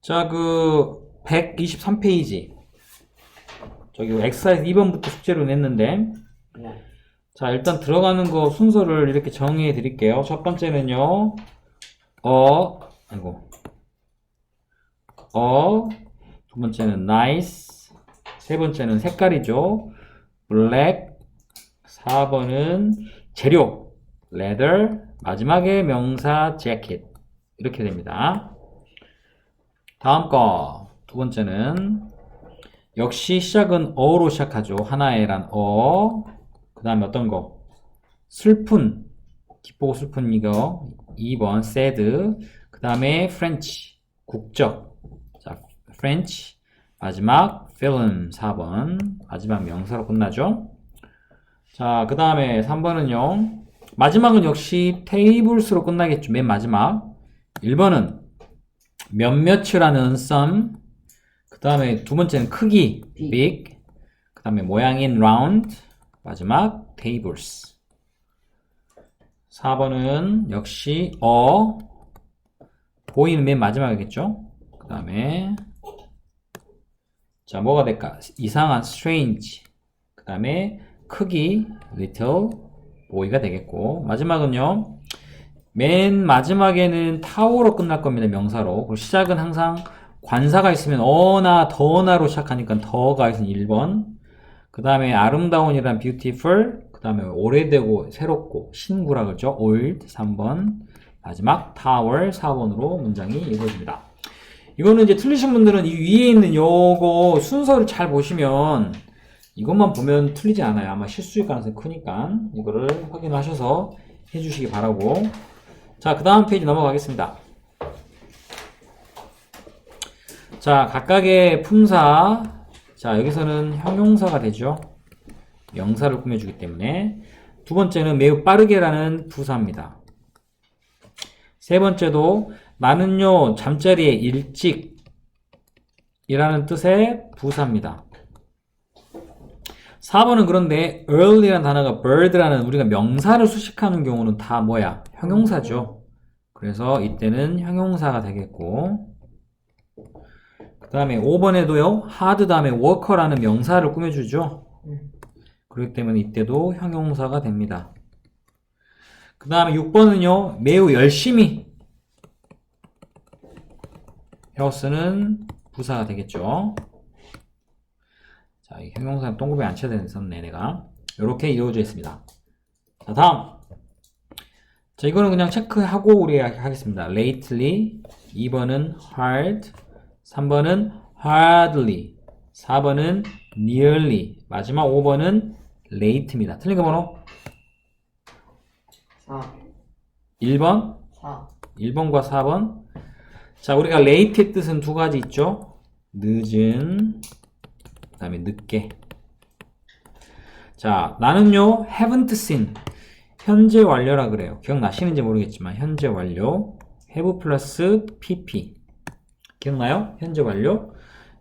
자, 그 123페이지. 저기 엑사이즈 2번부터 숙제로 냈는데 네. 자, 일단 들어가는 거 순서를 이렇게 정해 드릴게요. 첫 번째는요. 어, 아이고. 어, 두 번째는 nice. 세 번째는 색깔이죠. black. 4번은 재료. leather. 마지막에 명사 jacket. 이렇게 됩니다. 다음 거. 두 번째는 역시 시작은 어로 시작하죠. 하나에란 어. 그 다음에 어떤 거? 슬픈. 기쁘고 슬픈 이거. 2번 sad. 그 다음에 French. 국적. 자, French. 마지막 film 4번. 마지막 명사로 끝나죠. 자, 그 다음에 3번은요. 마지막은 역시 tables로 끝나겠죠. 맨 마지막. 1번은 몇몇이라는 some. 그 다음에 두 번째는 크기. big. big. 그 다음에 모양인 round. 마지막 tables. 4번은 역시 어 보이는 맨 마지막이겠죠? 그 다음에 자 뭐가 될까? 이상한 strange 그 다음에 크기 little boy가 되겠고 마지막은요 맨 마지막에는 타워로 끝날 겁니다 명사로 그리고 시작은 항상 관사가 있으면 어나 더나로 시작하니까 더가 있으면 1번 그 다음에 아름다운이란 beautiful, 그 다음에 오래되고 새롭고 신구라 그러죠. old 3번, 마지막 tower 4번으로 문장이 이루어집니다. 이거는 이제 틀리신 분들은 이 위에 있는 요거 순서를 잘 보시면 이것만 보면 틀리지 않아요. 아마 실수일 가능성이 크니까 이거를 확인하셔서 해주시기 바라고. 자, 그 다음 페이지 넘어가겠습니다. 자, 각각의 품사. 자, 여기서는 형용사가 되죠. 명사를 꾸며주기 때문에. 두 번째는 매우 빠르게라는 부사입니다. 세 번째도 나는요, 잠자리에 일찍 이라는 뜻의 부사입니다. 4번은 그런데 early라는 단어가 bird라는 우리가 명사를 수식하는 경우는 다 뭐야? 형용사죠. 그래서 이때는 형용사가 되겠고 그 다음에 5번에도요 hard 다음에 worker라는 명사를 꾸며주죠. 음. 그렇기 때문에 이때도 형용사가 됩니다. 그 다음에 6번은요 매우 열심히 헤어스는 부사가 되겠죠. 자, 이 형용사는 동그라미 안 쳐야 되는 내가 이렇게 이루어져 있습니다. 자, 다음. 자, 이거는 그냥 체크하고 우리 하겠습니다. lately. 2번은 hard. 3번은 hardly. 4번은 nearly. 마지막 5번은 late입니다. 틀린 거 번호 4. 1번, 4. 1번과 4번. 자, 우리가 late의 뜻은 두 가지 있죠. 늦은, 그 다음에 늦게. 자, 나는요, haven't seen. 현재 완료라 그래요. 기억나시는지 모르겠지만, 현재 완료. have 플러스 pp. 기억나요? 현재 완료.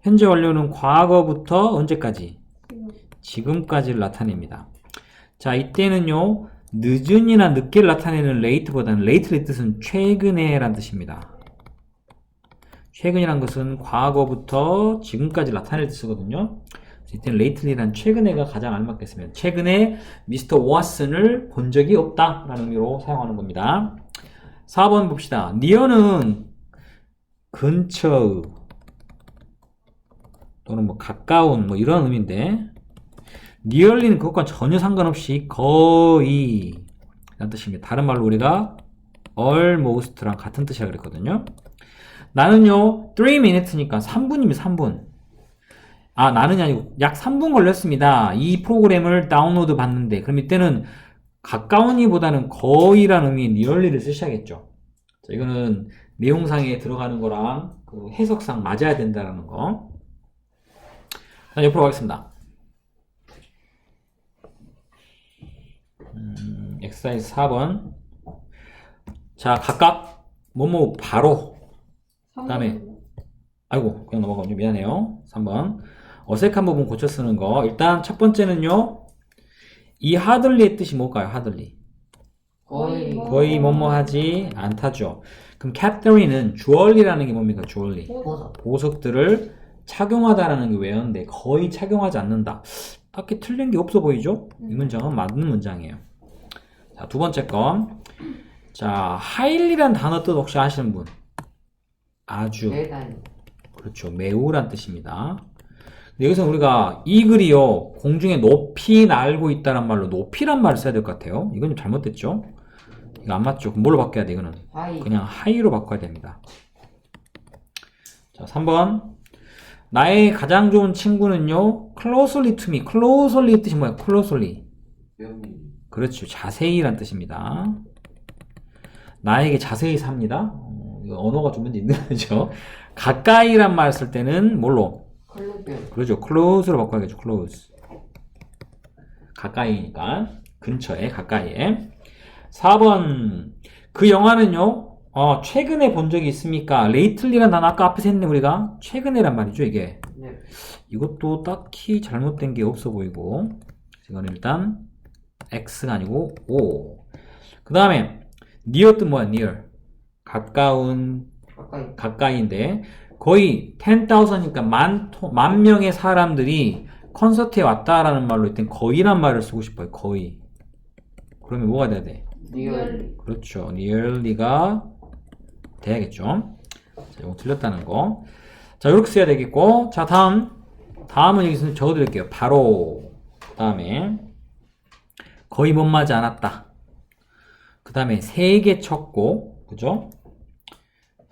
현재 완료는 과거부터 언제까지? 지금까지를 나타냅니다. 자, 이때는요, 늦은이나 늦게를 나타내는 late보다는 late의 뜻은 최근에란 뜻입니다. 최근이란 것은 과거부터 지금까지 나타낼 뜻이거든요. 그래서 이때는 lately란 최근에가 가장 알맞겠으면 최근에 미스터 왓슨을 본 적이 없다라는 의미로 사용하는 겁니다. 4번 봅시다. near는 근처의 또는 뭐 가까운 뭐 이런 의미인데 nearly는 그것과 전혀 상관없이 거의 라는 뜻입니다. 다른 말로 우리가 almost랑 같은 뜻이라 그랬거든요. 나는요, 3 minutes니까 3분이면 3분. 아, 나는이 아니고 약 3분 걸렸습니다. 이 프로그램을 다운로드 받는데. 그럼 이때는 가까운이보다는 거의라는 의미의 nearly를 쓰셔야겠죠. 자, 이거는 내용상에 들어가는 거랑 그 해석상 맞아야 된다는 거. 자, 옆으로 가겠습니다. 음, 엑사이즈 4번. 자, 각각 뭐뭐 바로 그 다음에 아이고 그냥 넘어가죠 미안해요 3번 어색한 부분 고쳐 쓰는 거 일단 첫 번째는요 이 하들리의 뜻이 뭘까요 하들리 거의. 거의 뭐뭐 하지 않다죠 그럼 캡터리는 주얼리라는 게 뭡니까? 주얼리. 보석. 보석들을 착용하다라는 게 외였는데 거의 착용하지 않는다. 딱히 틀린 게 없어 보이죠? 이 문장은 맞는 문장이에요. 자, 두 번째 거. 자, 하일리란 단어 뜻 혹시 아시는 분? 아주. 대단히. 그렇죠. 매우란 뜻입니다. 여기서 우리가 이 글이요, 공중에 높이 날고 있다란 말로 높이란 말을 써야 될 것 같아요. 이건 좀 잘못됐죠? 이거 안 맞죠? 그럼 뭘로 바꿔야 돼, 이거는? 하이. 그냥 하이로 바꿔야 됩니다. 자, 3번. 나의 가장 좋은 친구는요, closely to me. closely 뜻이 뭐야? closely. 그렇죠. 자세히란 뜻입니다. 나에게 자세히 삽니다. 어, 이거 언어가 좀 있는 거죠. 가까이란 말 쓸 때는 뭘로? 그렇죠. close로 바꿔야겠죠. close. 가까이니까. 근처에, 가까이에. 4번. 그 영화는요, 어, 최근에 본 적이 있습니까? lately란 단어 아까 앞에서 했는데 우리가 최근에란 말이죠, 이게. 네. 이것도 딱히 잘못된 게 없어 보이고. 이건 일단 X가 아니고 O. 그 다음에 near 뜻 뭐야? near. 가까운 가까이. 가까이인데 거의 10,000이니까 만, 토- 만 명의 사람들이 콘서트에 왔다라는 말로 일단 거의란 말을 쓰고 싶어요. 거의. 그러면 뭐가 돼야 돼? 리얼. 그렇죠. nearly가 돼야겠죠. 자, 이거 틀렸다는 거. 자, 이렇게 써야 되겠고. 자, 다음. 다음은 여기서 적어드릴게요. 바로. 그 다음에 거의 못 맞지 않았다. 그 다음에 세 개 쳤고. 그죠?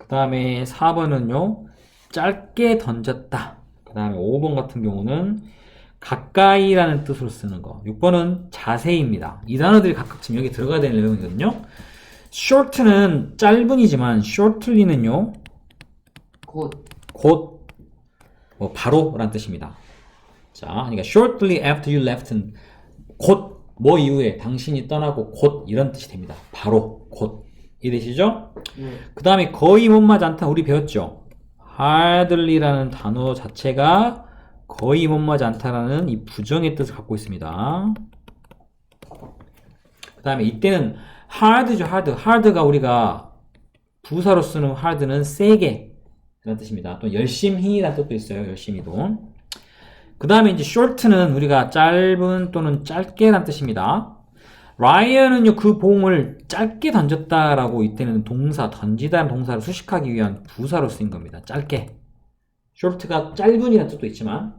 그 다음에 4번은요. 짧게 던졌다. 그 다음에 5번 같은 경우는 가까이라는 뜻으로 쓰는 거. 6번은 자세히입니다. 이 단어들이 각각 지금 여기 들어가야 되는 내용이거든요. short는 짧은이지만 shortly는요. 곧. 곧, 뭐, 바로 라는 뜻입니다. 자, 그러니까 shortly after you left는 곧, 뭐 이후에 당신이 떠나고 곧 이런 뜻이 됩니다. 바로, 곧. 이해되시죠? 네. 그 다음에 거의 못 맞지 않다 우리 배웠죠? hardly라는 단어 자체가 거의 못 맞지 않다라는 이 부정의 뜻을 갖고 있습니다. 그 다음에 이때는 hard죠, hard. hard가 우리가 부사로 쓰는 hard는 세게 라는 뜻입니다. 또 열심히라는 뜻도 있어요. 열심히도. 그 다음에 이제 short는 우리가 짧은 또는 짧게라는 뜻입니다. 라이언은요, 그 봉을 짧게 던졌다라고 이때는 동사, 던지다는 동사를 수식하기 위한 부사로 쓰인 겁니다. 짧게. short가 짧은이라는 뜻도 있지만,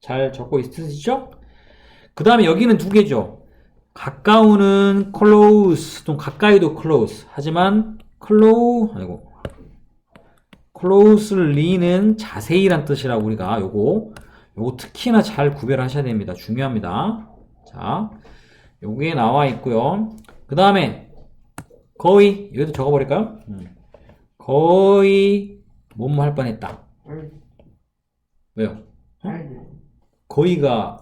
잘 적고 있으시죠? 그 다음에 여기는 두 개죠. 가까우는 close, 좀 가까이도 close. 하지만, close, 아이고. closely는 자세히란 뜻이라고 우리가 요거, 요거 특히나 잘 구별하셔야 됩니다. 중요합니다. 자. 요게 나와 있고요. 그 다음에 거의 여기도 적어버릴까요? 음. 거의 뭐뭐 할 뻔했다. 헐. 왜요? 할들. 거의가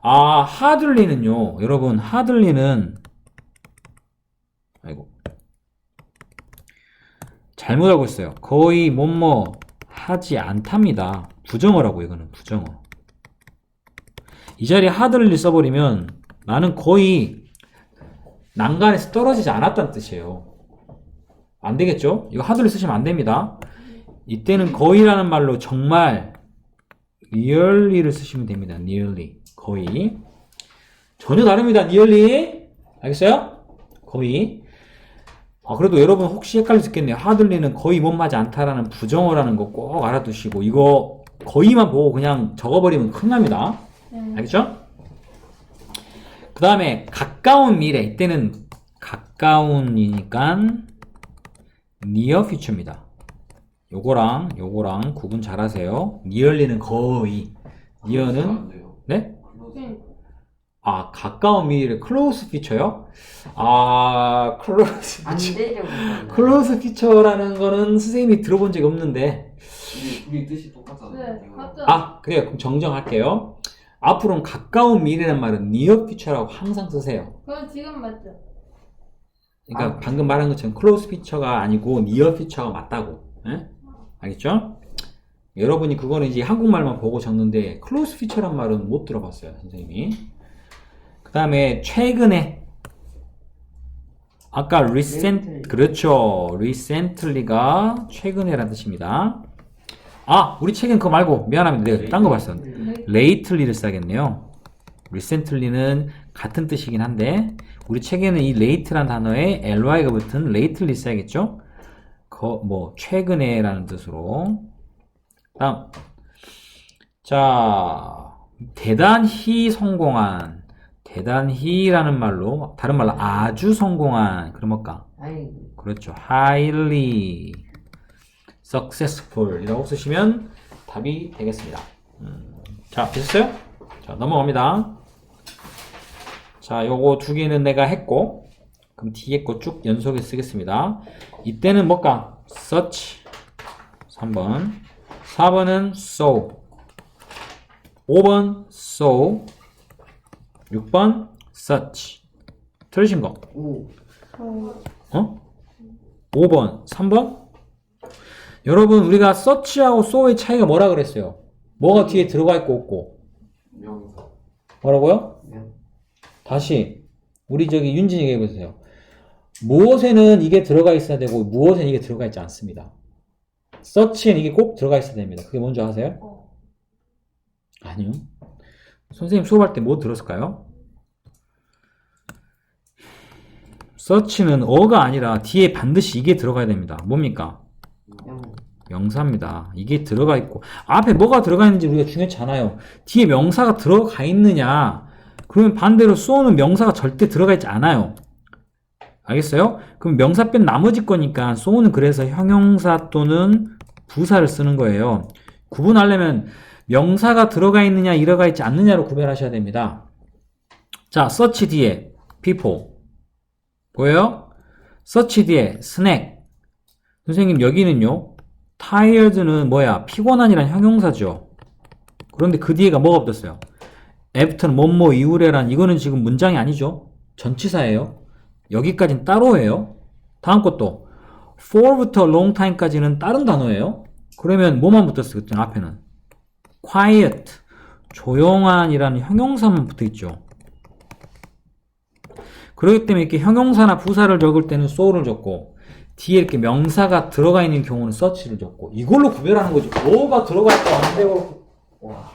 아 하들리는요. 여러분 하들리는 아이고 잘못 알고 있어요. 거의 뭐뭐 하지 않답니다. 부정어라고 이거는 부정어. 이 자리에 하들리 써버리면 나는 거의 난간에서 떨어지지 않았다는 뜻이에요. 안 되겠죠? 이거 하드를 쓰시면 안 됩니다. 이때는 거의라는 말로 정말 nearly를 쓰시면 됩니다. nearly. 거의. 전혀 다릅니다. nearly. 알겠어요? 거의. 아, 그래도 여러분 혹시 헷갈릴 수 있겠네요. 하들리는 거의 못 맞지 않다라는 부정어라는 거 꼭 알아두시고, 이거 거의만 보고 그냥 적어버리면 큰일 납니다. 알겠죠? 그 다음에 가까운 미래 이때는 가까운이니까 near future입니다. 요거랑 요거랑 구분 잘 하세요. nearly는 거의 near는. 네? 아 가까운 미래 close feature요? 아 close 되죠. close feature라는 거는 선생님이 들어본 적이 없는데 둘이 뜻이 똑같잖아요. 네. 맞죠. 아 그래요 그럼 정정할게요. 앞으로는 가까운 미래란 말은 near future라고 항상 쓰세요. 그건 지금 맞죠? 그러니까 아. 방금 말한 것처럼 클로스 피처가 아니고 니어 피처가 맞다고. 예? 알겠죠? 여러분이 그거는 이제 한국말만 보고 적는데 클로스 피처란 말은 못 들어봤어요, 선생님이. 그 다음에 최근에 아까 recent. 그렇죠. recently가 최근에라는 뜻입니다. 아, 우리 책은 그거 말고 미안합니다. 내가 딴 거 봤어. Lately를 써야겠네요. recently는 같은 뜻이긴 한데 우리 책에는 이 late란 단어에 ly가 붙은 lately 써야겠죠? 거, 뭐 최근에 라는 뜻으로. 다음. 자, 대단히 성공한 대단히라는 말로 다른 말로 아주 성공한 그럼? 아이 그렇죠. highly successful 이라고 쓰시면 답이 되겠습니다. 음, 자, 되셨어요? 자, 넘어갑니다. 자, 요거 두 개는 내가 했고, 그럼 뒤에 거 쭉 연속해 쓰겠습니다. 이때는 뭘까? such 3번, 4번은 so, 5번 so, 6번 such. 틀리신 거. 오 어? 5번, 3번? 여러분, 우리가 서치하고 소의 차이가 뭐라 그랬어요? 뭐가 뒤에 들어가 있고 없고. 명사. 뭐라고요? 명 다시, 우리 저기 윤진이 얘기해 보세요. 무엇에는 이게 들어가 있어야 되고, 무엇에는 이게 들어가 있지 않습니다. 서치엔 이게 꼭 들어가 있어야 됩니다. 그게 뭔지 아세요? 아니요. 선생님 수업할 때 뭐 들었을까요? 서치는 어가 아니라 뒤에 반드시 이게 들어가야 됩니다. 뭡니까? 명 명사입니다. 이게 들어가 있고 앞에 뭐가 들어가 있는지 우리가 중요치 않아요. 뒤에 명사가 들어가 있느냐? 그러면 반대로 쏘는 명사가 절대 들어가 있지 않아요. 알겠어요? 그럼 명사 뺀 나머지 거니까 쏘는 그래서 형용사 또는 부사를 쓰는 거예요. 구분하려면 명사가 들어가 있느냐, 들어가 있지 않느냐로 구별하셔야 됩니다. 자, 서치 뒤에 people 보여요? 서치 뒤에 snack 선생님 여기는요 tired는 뭐야? 피곤한이란 형용사죠. 그런데 그 뒤에가 뭐가 붙었어요? After는 뭐뭐 이후래란 이거는 지금 문장이 아니죠? 전치사예요. 여기까지는 따로예요. 다음 것도 for부터 long time까지는 다른 단어예요. 그러면 뭐만 붙었어요? 그때 앞에는? quiet 조용한이라는 형용사만 붙어있죠. 그렇기 때문에 이렇게 형용사나 부사를 적을 때는 so를 적고 뒤에 이렇게 명사가 들어가 있는 경우는 such를 적고 이걸로 구별하는 거죠. 뭐가 들어가 있고 안 되고 와.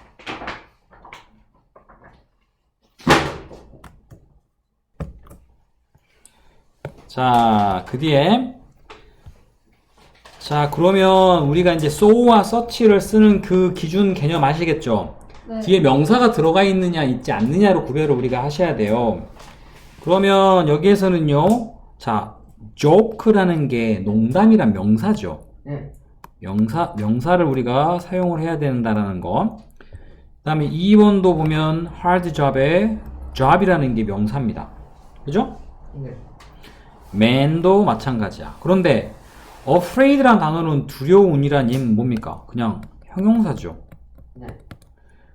자, 그 뒤에 자, 그러면 우리가 이제 so와 such를 쓰는 그 기준 개념 아시겠죠? 네. 뒤에 명사가 들어가 있느냐 있지 않느냐로 구별을 우리가 하셔야 돼요. 그러면 여기에서는요, 자, joke라는 게 농담이란 명사죠. 네 명사, 명사를 우리가 사용을 해야 된다라는 거. 그 다음에 2번도 보면 hard job에 job이라는 게 명사입니다. 그죠? 네 man도 마찬가지야. 그런데 afraid란 단어는 두려운이란 얘는 뭡니까? 그냥 형용사죠. 네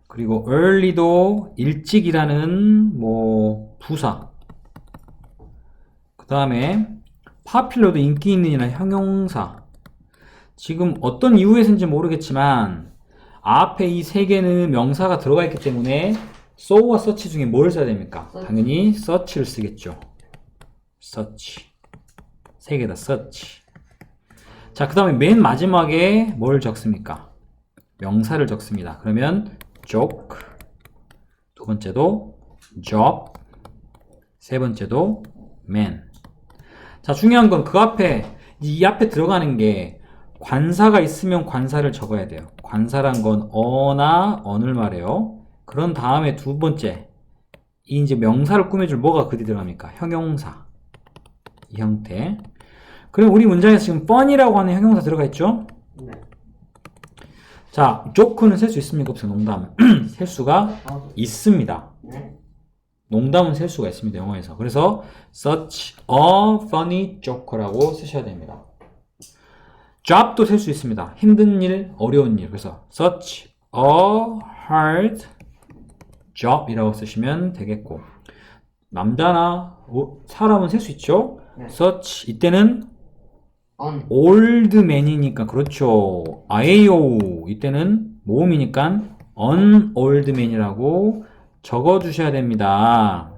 그리고 early도 일찍이라는 뭐 부사. 그 다음에 popular도 인기 있는이라는 형용사. 지금 어떤 이유에서인지 모르겠지만 앞에 이 세 개는 명사가 들어가 있기 때문에 so와 such 중에 뭘 써야 됩니까? 당연히 such를 쓰겠죠. such. 세 개 다 such. 자, 그 다음에 맨 마지막에 뭘 적습니까? 명사를 적습니다. 그러면 joke. 두 번째도 job. 세 번째도 man. 자, 중요한 건 그 앞에, 이 앞에 들어가는 게 관사가 있으면 관사를 적어야 돼요. 관사란 건 어나 언을 말해요. 그런 다음에 두 번째, 이 이제 명사를 꾸며줄 뭐가 그뒤 들어갑니까? 형용사. 이 형태. 그럼 우리 문장에서 지금 뻔이라고 하는 형용사 들어가 있죠? 네 자, 조크는 셀 수 있습니까? 없어요? 농담. 셀 수가 어, 있습니다. 네 농담은 셀 수가 있습니다. 영어에서. 그래서 such a funny joke라고 쓰셔야 됩니다. job도 셀 수 있습니다. 힘든 일, 어려운 일. 그래서 such a hard job이라고 쓰시면 되겠고 남자나 오- 사람은 셀 수 있죠. 네. such 이때는 on old man이니까 그렇죠. 아에요. 이때는 모음이니까 on old man이라고 적어 주셔야 됩니다.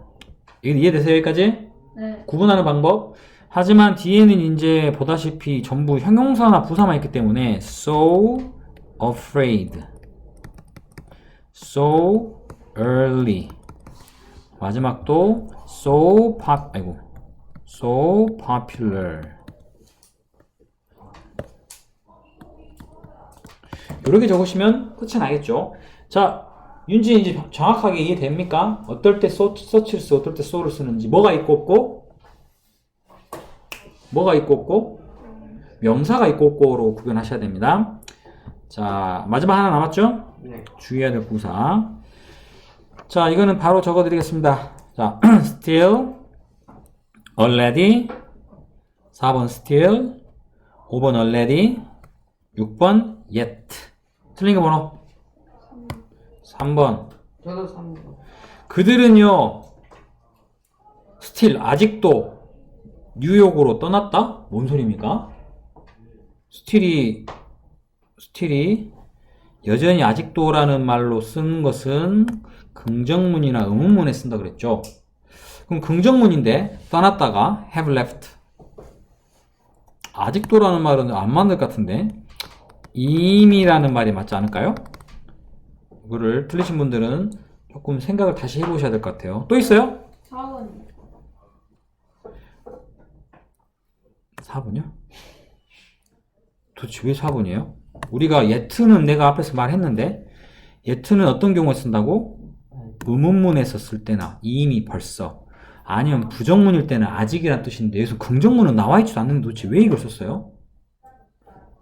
이게 이해되세요? 여기까지? 네. 구분하는 방법. 하지만 뒤에는 이제 보다시피 전부 형용사나 부사만 있기 때문에 보다시피 전부 형용사나 부사만 있기 때문에 so afraid, so early 마지막도 so pop 아이고 so popular 이렇게 적으시면 끝이 나겠죠. 자, 윤지 이제 정확하게 이해됩니까? 어떨 때 서, 서치를 쓰고 어떨 때 so를 쓰는지 뭐가 있고 없고 뭐가 있고 없고 명사가 있고 없고로 구별하셔야 됩니다. 자, 마지막 하나 남았죠? 네. 주의해야 될 부사. 자, 이거는 바로 적어드리겠습니다. 자, still, already, 4번 still, 5번 already, 6번 yet. 틀린 거 번호? 3번. 저도 3번. 그들은요, still, 아직도 뉴욕으로 떠났다? 뭔 소리입니까? still이, still이 여전히 아직도라는 말로 쓰는 것은 긍정문이나 의문문에 쓴다 그랬죠. 그럼 긍정문인데 떠났다가 have left. 아직도라는 말은 안 맞는 것 같은데 이미라는 말이 맞지 않을까요? 이거를 틀리신 분들은 조금 생각을 다시 해보셔야 될 것 같아요. 또 있어요? 4번 4번이요? 도대체 왜 4번이에요? 우리가 예트는 내가 앞에서 말했는데 예트는 어떤 경우에 쓴다고? 의문문에 썼을 때나 이미 벌써 아니면 부정문일 때는 아직이란 뜻인데 여기서 긍정문은 나와 있지도 않는데 도대체 왜 이걸 썼어요?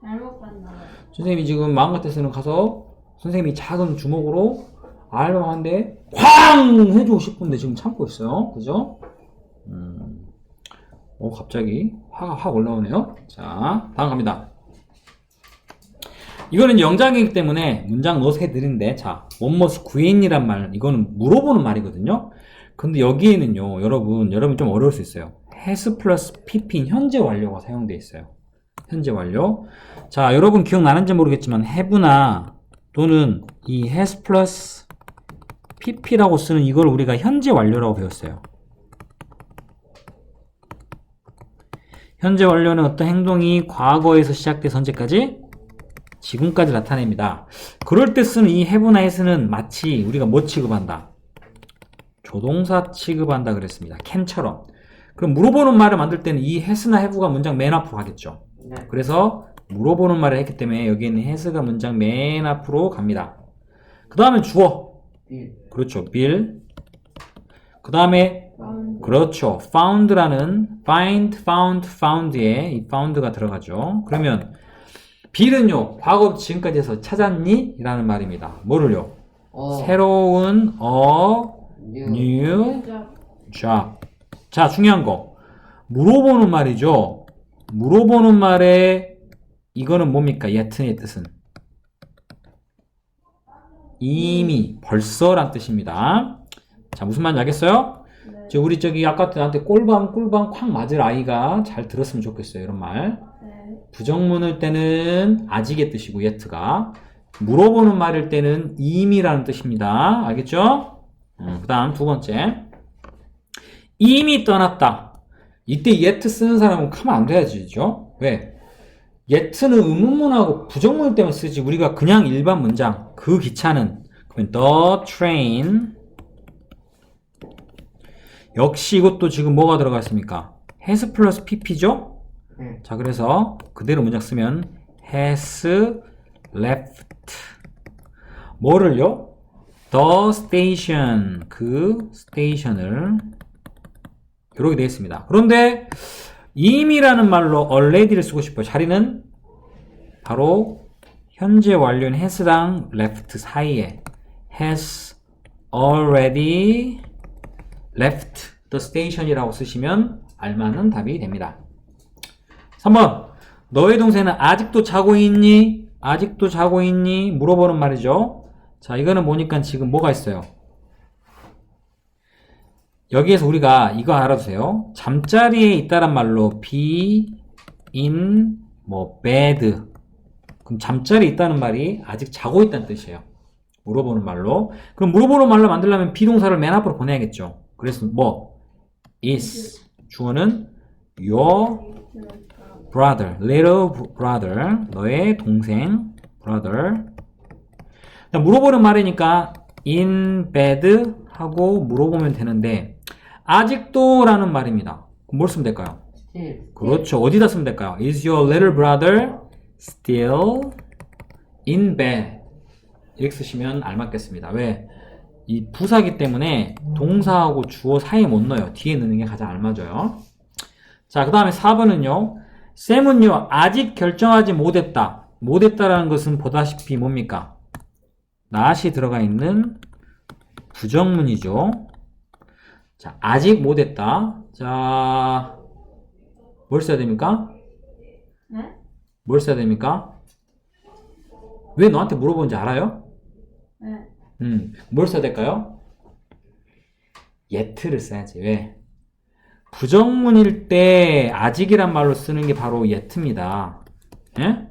잘못 봤나. 선생님이 지금 마음 같아서는 가서 선생님이 작은 주먹으로 알바 한데 쾅 해주고 싶은데 지금 참고 있어요. 그죠? 음, 오 갑자기 화가 확 올라오네요. 자 다음 갑니다. 이거는 영장이기 때문에 문장 넣어서 해드리는데 자 원머스 구인이란 말 이거는 물어보는 말이거든요. 근데 여기에는요 여러분 여러분 좀 어려울 수 있어요. has 플러스 pp인 현재 완료가 사용되어 있어요. 현재 완료. 자, 여러분 기억나는지 모르겠지만 have나 또는 이 has 플러스 pp라고 쓰는 이걸 우리가 현재 완료라고 배웠어요. 현재 완료는 어떤 행동이 과거에서 시작돼서 현재까지 지금까지 나타냅니다. 그럴 때 쓰는 이 have나 has는 마치 우리가 뭐 취급한다? 조동사 취급한다 그랬습니다. can처럼. 그럼 물어보는 말을 만들 때는 이 has나 have가 문장 맨 앞으로 가겠죠. 네. 그래서 물어보는 말을 했기 때문에 여기에는 has가 문장 맨 앞으로 갑니다. 그 다음에 주어. 빌. 그렇죠. bill. 그 다음에 그렇죠. found라는 find, found, found에 이 found가 들어가죠. 그러면 bill은요. 과거 지금까지 해서 찾았니? 라는 말입니다. 뭐를요? 어. 새로운 a 뉴. new job. 자, 중요한 거. 물어보는 말이죠. 물어보는 말에 이거는 뭡니까? yet의 뜻은 이미 벌써란 뜻입니다. 자, 무슨 말인지 알겠어요? 네. 저 우리 저기 아까 나한테 꼴방 꿀방 콱 맞을 아이가 잘 들었으면 좋겠어요. 이런 말. 네. 부정문일 때는 아직의 뜻이고 yet가 물어보는 말일 때는 이미라는 뜻입니다. 알겠죠? 그 다음 두 번째 이미 떠났다. 이때 yet 쓰는 사람은 하면 안 돼야지 죠? 왜? Yet는 의문문하고 부정문일 때만 쓰지 우리가 그냥 일반 문장 그 기차는 그러면 the train 역시 이것도 지금 뭐가 들어가 있습니까? has 플러스 pp죠? 네. 자, 그래서 그대로 문장 쓰면 has left 뭐를요? the station 그 스테이션을 이렇게 되어 있습니다. 그런데 이미라는 말로 already를 쓰고 싶어요. 자리는 바로 현재 완료인 has랑 left 사이에 has already left the station이라고 쓰시면 알맞는 답이 됩니다. 3번. 너의 동생은 아직도 자고 있니? 아직도 자고 있니? 물어보는 말이죠. 자, 이거는 보니까 지금 뭐가 있어요? 여기에서 우리가 이거 알아두세요. 잠자리에 있다란 말로 be in 뭐 bed. 그럼 잠자리에 있다는 말이 아직 자고 있다는 뜻이에요. 물어보는 말로. 그럼 물어보는 말로 만들려면 비동사를 맨 앞으로 보내야겠죠. 그래서 뭐 is 주어는 your brother, little brother, 너의 동생, brother. 자, 물어보는 말이니까 in bed 하고 물어보면 되는데 아직도 라는 말입니다. 뭘 쓰면 될까요? 그렇죠. 어디다 쓰면 될까요? Is your little brother still in bed? 이렇게 쓰시면 알맞겠습니다. 왜? 이 부사기 때문에 동사하고 주어 사이에 못 넣어요. 뒤에 넣는 게 가장 알맞아요. 자, 그 다음에 4번은요. 쌤은요, 아직 결정하지 못했다. 못했다라는 것은 보다시피 뭡니까? not이 들어가 있는 부정문이죠. 자, 아직 못했다. 자, 뭘 써야 됩니까? 네? 뭘 써야 됩니까? 왜 너한테 물어보는지 알아요? 네. 음, 뭘 써야 될까요? yet를 써야지. 왜? 부정문일 때 아직이란 말로 쓰는 게 바로 yet입니다. 예?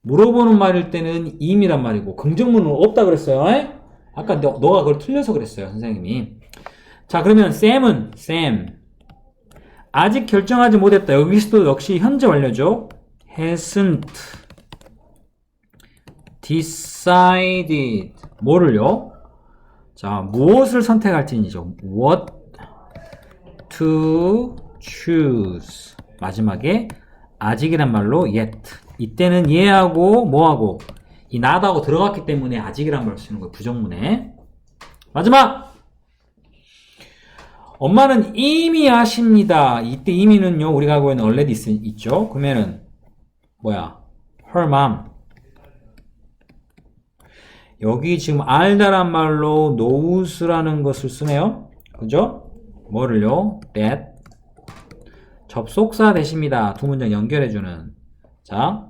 물어보는 말일 때는 im이란 말이고 긍정문은 없다 그랬어요. 예? 아까 너, 너가 그걸 틀려서 그랬어요, 선생님이. 자, 그러면 쌤은 쌤 아직 결정하지 못했다. 여기서도 역시 현재 완료죠. hasn't decided 뭐를요? 자, 무엇을 선택할지이죠. what to choose 마지막에 아직이란 말로 yet 이때는 얘하고 뭐하고 이 not하고 들어갔기 때문에 아직이란 말을 쓰는 거예요. 부정문에 마지막 엄마는 이미 아십니다. 이때 이미는요, 우리가 알고 있는 already 있, 있죠? 그러면은, 뭐야, her mom. 여기 지금 알다란 말로 knows라는 것을 쓰네요. 그죠? 뭐를요? that. 접속사 대십니다. 두 문장 연결해주는. 자,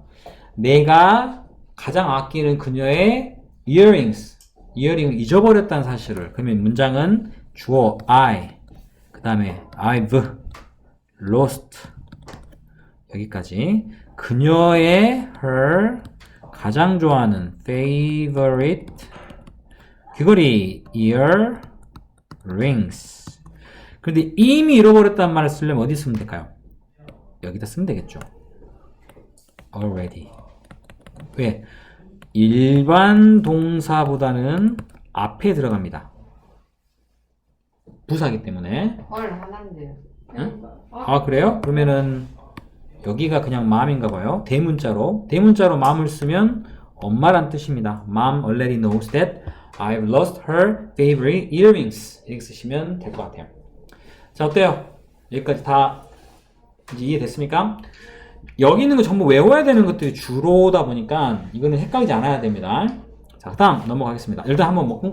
내가 가장 아끼는 그녀의 earrings. earring을 잊어버렸다는 사실을. 그러면 문장은 주어 I. 그 다음에 I've lost. 여기까지. 그녀의 her 가장 좋아하는 favorite 귀걸이 earrings 그런데 이미 잃어버렸다는 말을 쓰려면 어디 쓰면 될까요? 여기다 쓰면 되겠죠. Already. 왜? 일반 동사보다는 앞에 들어갑니다 부사기 때문에 헐 하나인데요. 응? 아 그래요? 그러면은 여기가 그냥 맘인가 봐요. 대문자로 대문자로 맘을 쓰면 엄마란 뜻입니다. Mom already knows that I've lost her favorite earrings. 이렇게 쓰시면 될 것 같아요. 자 어때요? 여기까지 다 이제 이해됐습니까? 여기 있는 거 전부 외워야 되는 것들이 주로다 보니까 이거는 헷갈리지 않아야 됩니다. 자, 다음 넘어가겠습니다. 일단 한번 뭐 끊고